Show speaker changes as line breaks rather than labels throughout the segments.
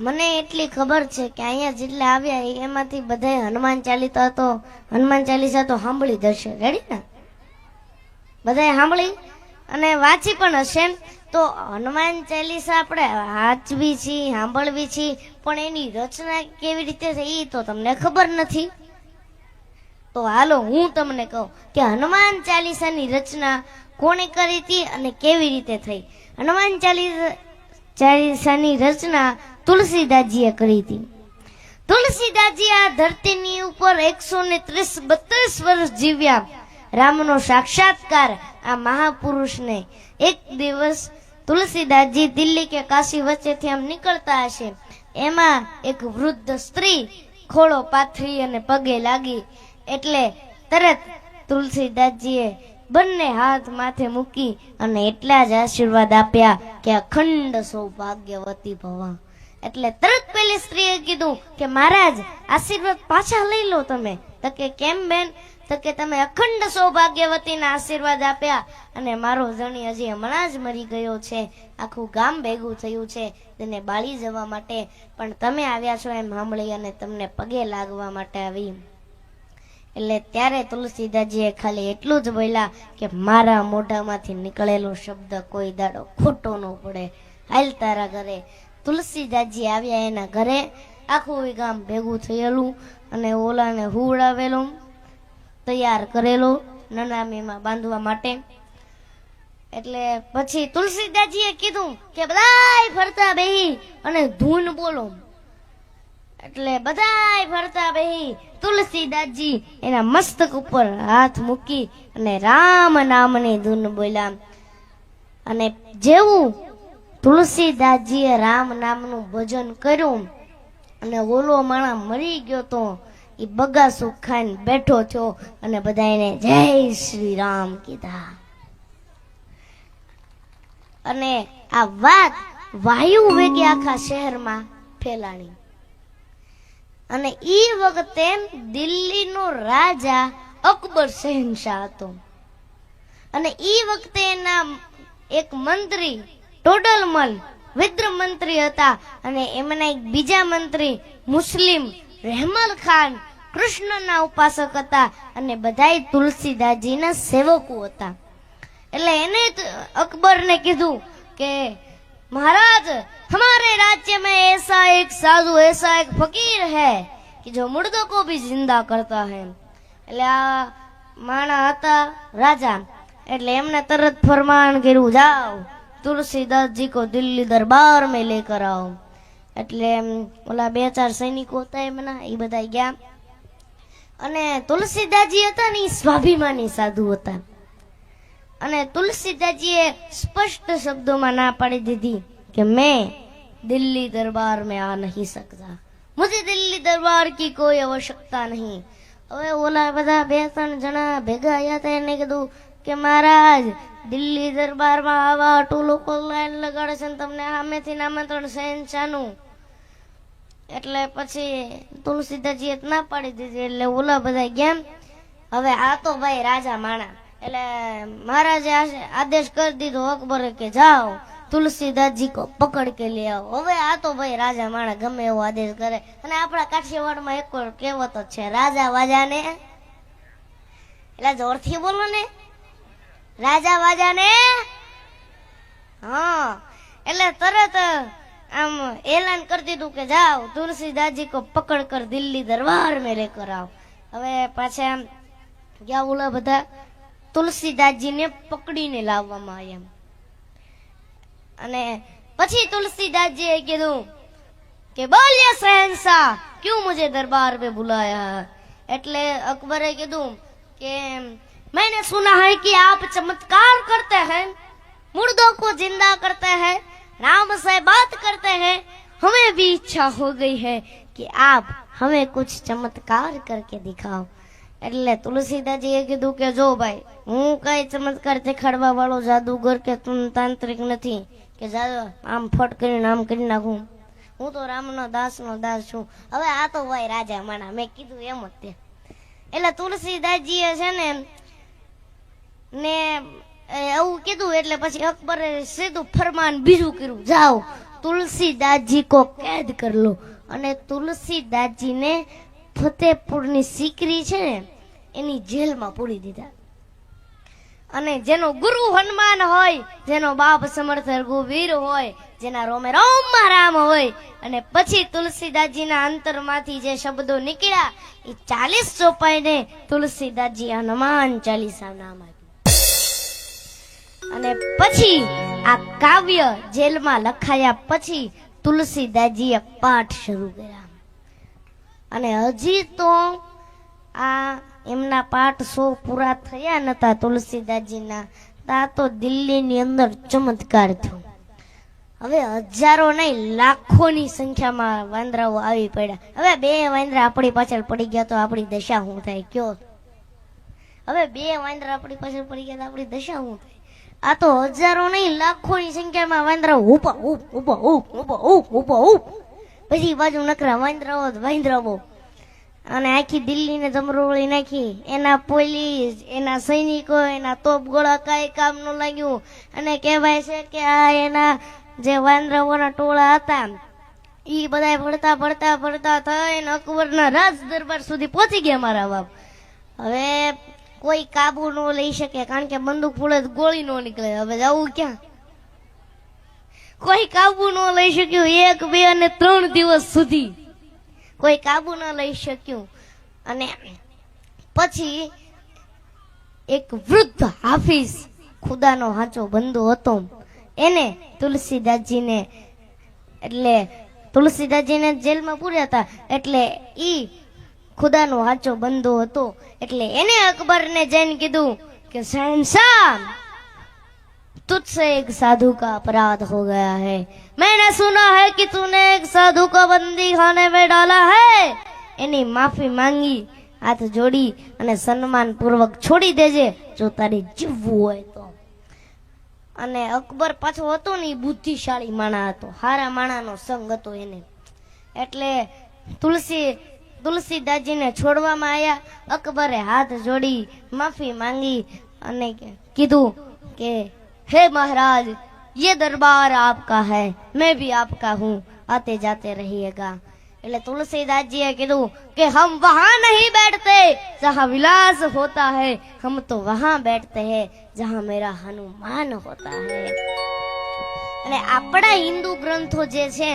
મને એટલી ખબર છે કે અહીંયા જેટલા આવ્યા એમાંથી બધાય હનુમાન ચાલીસા તો, હનુમાન ચાલીસા તો સાંભળી દર્શન રેડી ને? બધાય સાંભળી? અને વાંચી પણ હશે. તો હનુમાન ચાલીસા આપણે વાંચવી છીએ, સાંભળવી છીએ, પણ એની રચના કેવી રીતે થઈ એ તો તમને ખબર નથી. તો હાલો હું તમને કહું કે હનુમાન ચાલીસાની રચના કોણે કરી હતી અને કેવી રીતે થઈ? હનુમાન ચાલીસા ચાલીસાની રચના તુલસીદાસજીએ કરી હતી. તુલસીદાસજી આ ધરતીની ઉપર એકસો ને ત્રીસ બત્રીસ વર્ષ જીવ્યા. રામનો સાક્ષાત્કાર આ મહાપુરુષને એક દિવસ તુલસીદાસજી દિલ્હી કે કાશી વચ્ચેથી આમ નીકળતા હશે. એમાં એક વૃદ્ધ સ્ત્રી ખોળો પાથરી અને પગે લાગી એટલે તરત તુલસીદાસજીએ બંને હાથ માથે મૂકી અને એટલા જ આશીર્વાદ આપ્યા કે અખંડ સૌભાગ્યવતી ભવા. એટલે તરત પેલી સ્ત્રીએ કીધું કે, મહારાજ, આશીર્વાદ પાછા લઈ લો તમે. તો કે, કેમ બેન? તો કે, તમે અખંડ સૌભાગ્યવતીના આશીર્વાદ આપ્યા અને મારો જણી હજી હમણાં જ મરી ગયો છે. આખું ગામ ભેગું થયું છે તેને બાળી જવા માટે. પણ તમે આવ્યા છો એમ સાંભળી અને તમને પગે લાગવા માટે આવી. એટલે ત્યારે તુલસીદાસજીએ ખાલી એટલું જ બોલ્યા કે, મારા મોઢામાંથી નીકળેલો શબ્દ કોઈ દાડો ખોટો ન પડે. હાલ તારા ઘરે તુલસીદાસજી આવ્યા એના ઘરે. આખું ગામ ભેગું થયેલું અને ઓલાને હુવડાવેલું, તૈયાર કરેલો નનામીમાં બાંધવા માટે. એટલે પછી તુલસીદાસજીએ કીધું કે બધાય ફરતા બેહી અને ધૂન બોલો. એટલે બધાય ફરતા બેહી તુલસીદાસજી એના મસ્તક ઉપર હાથ મૂકી અને રામ નામની ધૂન બોલ્યા. અને જેવું તુલસીદાસજીએ રામ નામનું ભજન કર્યું અને ઓલો માણા મરી ગયો તો એ બગાસું ખાઈને બેઠો થયો અને બધા એને જય શ્રી રામ કીધા. અને આ વાત વાયુ વેગે આખા શહેરમાં ફેલાણી. અને એ વખતે દિલ્હીનો રાજા અકબર શહેનશાહ હતો. અને એ વખતે એના એક મંત્રી ટોડલમલ વિદ્ર મંત્રી હતા અને એમના એક બીજા મંત્રી મુસ્લિમ રહેમલ ખાન કૃષ્ણના ઉપાસક હતા અને બધાય તુલસીદાસજીના સેવકો હતા એટલે એને ત- અકબરને કીધું કે महाराज हमारे राज्य में ऐसा एक साधु ऐसा एक फकीर है कि जो मुर्दों को भी जिंदा करता है એટલે આ માણા હતા રાજા એટલે એમને તરત ફરમાન કર્યું જાઓ તુલસીદાસ જી કો દિલ્હી દરબાર મેં લેકર આવો. એટલે ઓલા બે ચાર સૈનિકો હતા એમના, એ બધા ગયા. અને તુલસીદાસજી હતા ને એ સ્વાભિમાની સાધુ હતા. અને તુલસીદાસજીએ સ્પષ્ટ શબ્દોમાં ના પાડી દીધી કે મેં દિલ્હી દરબાર મેં આ નહીં શકતા. મુજે દિલ્હી દરબાર કી કોઈ આવશ્યકતા નહીં. હવે ઓલા બધા બે ત્રણ જણા ભેગા આવ્યા હતા એને કીધું કે મહારાજ દિલ્હી દરબારમાં આવા અટુ લોકો લાઈન લગાડે છે ને તમને સામેથી આમંત્રણ શહેનશાહનું એટલે પછી તુલસીદાસજીએ ના પાડી દીધી, એટલે ઓલા બધા ગયા હવે આ તો ભાઈ રાજા માણા. એટલે મહારાજે આદેશ કરી દીધો અકબરે કે જાઓ, તુલસીદાસજી કો પકડ કે લઈ આવો. હવે આ તો ભાઈ રાજા માણા ગમે એવો આદેશ કરે. અને આપણા કાઠિયાવાડમાં એક કહેવત છે, રાજા વાજાને. એટલે જોરથી બોલો ને. રાજા વાજા ને હા, એટલે તરત આમ એલાન કરી દીધું કે જાઓ, તુલસીદાસજી કો પકડ કર દિલ્હી દરબાર મેં લેકર આવ હવે પાછા આમ ગયા ઓલા બધા તુલસીદાસજીને પકડીને લાવવામાં આવ્યા અને પછી તુલસીદાસજીએ કીધું કે બોલ્યા શહેનશાહ, ક્યુ મુજે દરબાર મેં બુલાયા એટલે અકબરે કીધું કે मैंने सुना है कि आप चमत्कार करते हैं मुर्दों को जिंदा करते हैं राम से बात करते हैं हमें भी इच्छा हो गई है कि आप हमें कुछ चमत्कार करके दिखाओ એટલે તુલસીદાસજીએ કીધું કે જો ભાઈ હું કઈ ચમત્કાર દેખાડવા વાળો જાદુગર કે તું તાંત્રિક નથી કે જાદુ આમ ફટ કરીને આમ કરી નાખું હું તો રામનો દાસનો દાસ છું હવે આ તો ભાઈ રાજા માણા મેં કીધું એમ જ તે એટલે તુલસીદાસજીએ છે ને ને એવું કીધું, એટલે પછી અકબરે સીધું ફરમાન બીજું કર્યું, જાઓ, તુલસીદાસજી કો કેદ કર લો. અને તુલસીદાસજીને ફતેહપુરની સિકરી છે ને, એની જેલમાં પૂરી દીધા. અને જેનો ગુરુ હનુમાન હોય, જેનો બાપ સમર્થ રઘુવીર હોય, જેના રોમે રોમમાં રામ હોય, અને પછી તુલસીદાસજીના અંતરમાંથી જે શબ્દો નીકળ્યા, એ ચાલીસ ચોપાઈને તુલસીદાસજી હનુમાન ચાલીસા નામ આપ્યું. અને પછી આ કાવ્ય જેલમાં લખાયા પછી તુલસીદાસજીએ પાઠ શરૂ કર્યા. અને હજી તો આ એમના પાઠ સો પૂરા થયા નતા તુલસીદાસજીના તા તો દિલ્હીની અંદર ચમત્કાર થયો. હવે હજારો નહીં, લાખોની સંખ્યામાં વાંદરાઓ આવી પડ્યા. હવે બે વાંદરા આપણી પાછળ પડી ગયા તો આપણી દશા શું થાય? કયો? હવે બે વાંદરા આપણી પાછળ પડી ગયા તો આપણી દશા શું થાય? આ તો હજારો નહીં, લાખોની સંખ્યામાં વાંદરા ઊભા ઉપ ઊભા ઉપ ઊભા ઉપ ઊભા ઉપ પછી બાજુ નકરા વાંદરાઓ વાંદરાઓ. અને આખી દિલ્હીને જમરોળી નાખી. એના પોલીસ, એના સૈનિકો, એના તોપ ગોળા કાંઈ કામ ન લાગ્યું. અને કહેવાય છે કે આ એના જે વાંદરાઓના ટોળા હતા એ બધાય ભળતા ભળતા ભળતા થઈને અકબરના રાજ દરબાર સુધી પહોંચી ગયા મારા બાપ. હવે કોઈ કાબુ ન લઈ શકે, કારણ કે બંદૂક ફૂલે ગોળી ન નીકળે. હવે જવું ક્યાં? કોઈ કાબુ ન લઈ શક્યું એક, બે અને ત્રણ દિવસ સુધી. કોઈ કાબુ ન લઈ શક્યું. અને પછી એક વૃદ્ધ હાફિઝ, ખુદાનો હાચો બંધુ હતો. એને તુલસીદાસજીને, એટલે તુલસીદાસજીને જેલમાં પૂર્યા હતા. એટલે ઈ ખુદાનો સાચો બંધુ હતો એટલે એને અકબરને જઈને કીધું કે શહેનશાહ तुझसे एक साधु का अपराध हो गया है मैंने सुना है कि तूने एक साधु को बंदी खाने में डाला है એની માફી માંગી હાથ જોડી અને સન્માન પૂર્વક છોડી દેજે જો તારે જીવવું હોય તો અને અકબર પાછો હતો ને ઈ બુદ્ધિશાળી માણા હતો હારા માણાનો સંગ હતો એને એટલે તુલસી તુલસીદાસજીને છોડવામાં આવ્યા અકબરે હાથ જોડી માફી માંગી અને કે- કીધું કે हे महाराज ये दरबार आपका है मैं भी आपका हूँ आते जाते रहिएगा એટલે તુલસીદાસજીએ કીધું કે હમ વહાં નહીં બેઠતે જહાં વિલાસ હોતા है हम तो वहां बैठते हैं जहां मेरा हनुमान होता है અને આપણા હિન્દુ ગ્રંથો જે છે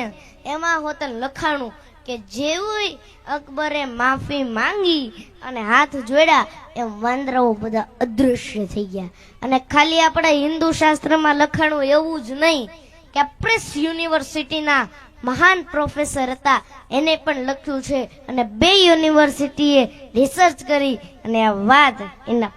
એમાં હોતન લખાણું કે જેવું અકબરે માફી માંગી અને હાથ જોડ્યા, એમ વાંદરાઓ બધા અદૃશ્ય થઈ ગયા. અને ખાલી આપણા હિન્દુ શાસ્ત્રમાં લખાણું એવું જ નહીં કે પ્રેસ યુનિવર્સિટીના મહાન પ્રોફેસર હતા. એને પણ લખ્યું છે. અને બે યુનિવર્સિટીએ રિસર્ચ કરી અને આ વાત એના